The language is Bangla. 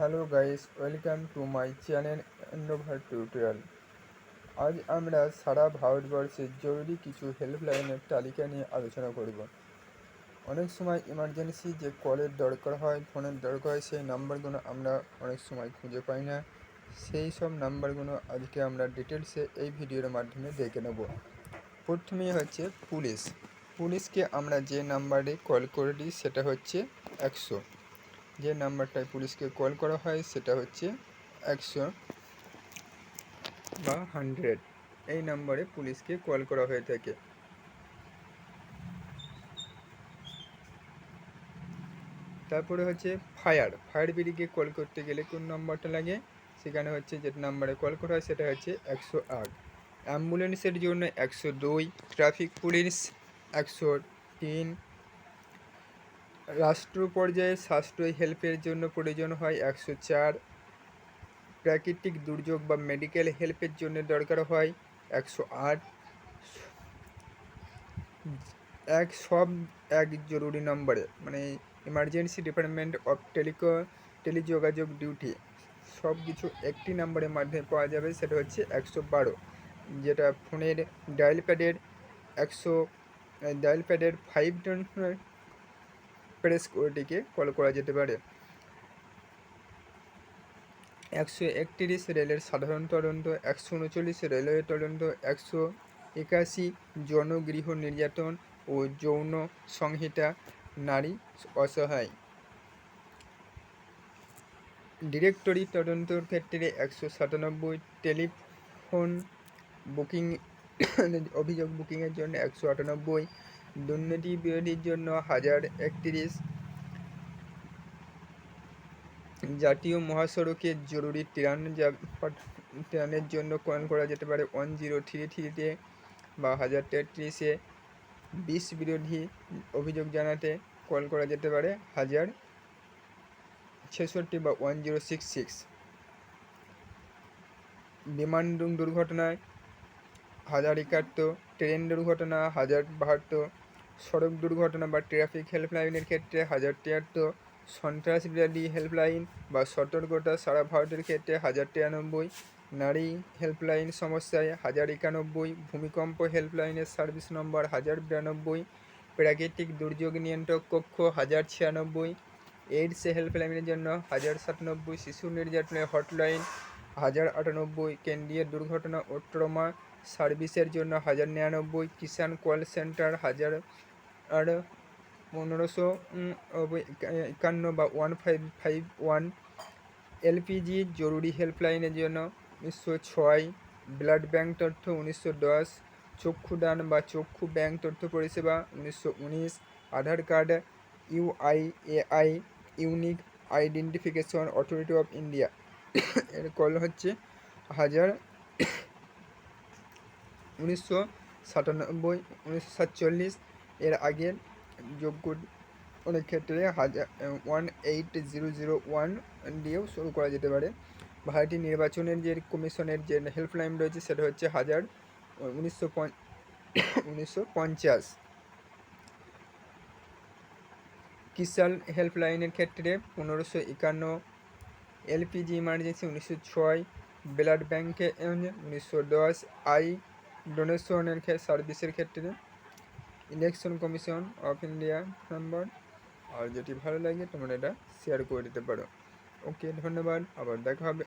Hello guys welcome to my channel Innova tutorial আজ আমরা সারা ভারতবর্ষের জরুরি কিছু হেল্পলাইনের তালিকা নিয়ে আলোচনা করব। অনেক সময় ইমার্জেন্সি যে কলের দরকার হয় ফোনের দরকার হয়, সেই নাম্বারগুলো আমরা অনেক সময় খুঁজে পাই না। সেই সব নাম্বারগুলো আজকে আমরা ডিটেলসে এই ভিডিওর মাধ্যমে দেখে নেব। প্রথমেই হচ্ছে পুলিশ পুলিশকে আমরা যে নাম্বারে কল করে দিই সেটা হচ্ছে একশো। যে নাম্বারটায় পুলিশকে কল করা হয় সেটা হচ্ছে একশো বা হান্ড্রেড। এই নাম্বারে পুলিশকে কল করা হয়ে থাকে। তারপরে হচ্ছে ফায়ার। ফায়ার ব্রিগেডকে কল করতে গেলে কোন নাম্বারটা লাগে? সেখানে হচ্ছে যে নাম্বারে কল করা হয় সেটা হচ্ছে একশো আট। অ্যাম্বুলেন্সের জন্য একশো দুই, ট্রাফিক পুলিশ একশো তিন রাষ্ট্র পর্যায়ে সাশ্রয়ী হেল্পের জন্য প্রয়োজন হয় একশো চার। প্রাকৃতিক দুর্যোগ বা মেডিকেল হেল্পের জন্য দরকার হয় একশো আট। এক সব এক জরুরি নম্বরে মানে ইমার্জেন্সি ডিপার্টমেন্ট অফ টেলিকো টেলিযোগাযোগ ডিউটি সব কিছু একটি নম্বরের মাধ্যমে পাওয়া যাবে, সেটা হচ্ছে একশো বারো। যেটা ফোনের ডায়াল প্যাডের একশো ডায়াল প্যাডের ফাইভ প্রেস ওটিকে কল করা যেতে পারে। একশো একত্রিশ রেলের সাধারণ তদন্ত, একশো উনচল্লিশ রেলওয়ে তদন্ত, একশো একাশি জনগৃহ নির্যাতন ও যৌন সংহিতা, নারী অসহায়। ডিরেক্টরি তদন্তর ক্ষেত্রে একশো সাতানব্বই টেলিফোন বুকিং, অভিযোগ বুকিংয়ের জন্য একশো আটানব্বই দুর্নীতি বিরোধীর জন্য হাজার একত্রিশ জাতীয় মহাসড়কে জরুরি ত্রাণ ত্রাণের জন্য কল করা যেতে পারে। ওয়ান জিরো থ্রি থ্রিতে বা হাজার তেত্রিশে বিষ বিরোধী অভিযোগ জানাতে কল করা যেতে পারে। হাজার ছেষট্টি বা ওয়ান জিরো সিক্স সিক্স বিমান দুর্ঘটনায় হাজার একাত্তর ট্রেন দুর্ঘটনা, হাজার বাহাত্তর, সড়ক দুর্ঘটনা বা ট্রাফিক হেল্পলাইনের ক্ষেত্রে হাজার তিয়াত্তর, সন্ত্রাস বিরোধী হেল্পলাইন বা সতর্কতা সারা ভারতের ক্ষেত্রে হাজার তিরানব্বই, নারী হেল্পলাইন সমস্যায় হাজার একানব্বই, ভূমিকম্প হেল্পলাইনের সার্ভিস নম্বর হাজার বিরানব্বই, প্রাকৃতিক দুর্যোগ নিয়ন্ত্রক কক্ষ হাজার ছিয়ানব্বই, এইডস হেল্পলাইনের জন্য হাজার সাতানব্বই, শিশু নির্যাতনের হটলাইন হাজার আটানব্বই, কেন্দ্রীয় দুর্ঘটনা ও ট্রমা সার্ভিসের জন্য হাজার নিরানব্বই কিষাণ কল সেন্টার হাজার আর পনেরোশো একান্ন বা one five five one LPG জরুরি হেল্পলাইনের জন্য উনিশশো ছয়। ব্লাড ব্যাঙ্ক তথ্য উনিশশো দশ। চক্ষুদান বা চক্ষু ব্যাঙ্ক তথ্য পরিষেবা উনিশশো উনিশ। Aadhaar card UIAI, unique identification authority of India. এর কল হচ্ছে হাজার উনিশশো সাতানব্বই, উনিশশো সাতচল্লিশ এর আগের যোগ্য অনেক ক্ষেত্রে হাজার one eight zero zero one দিয়েও শুরু করা যেতে পারে। ভারতীয় নির্বাচনের যে কমিশনের যে হেল্পলাইন রয়েছে সেটা হচ্ছে হাজার, উনিশশো উনিশশো পঞ্চাশ। কিষাল হেল্পলাইনের ক্ষেত্রে পনেরোশো একান্ন, এলপিজি ইমার্জেন্সি উনিশশো ছয়, ব্লাড ব্যাঙ্কে উনিশশো দশ, আই ডোনেশনের সার্ভিসের ক্ষেত্রে election commission of India number. আর যেটি ভালো লাগে, তোমরা এটা শেয়ার করে দিতে পারো। ওকে, ধন্যবাদ। আবার দেখা হবে।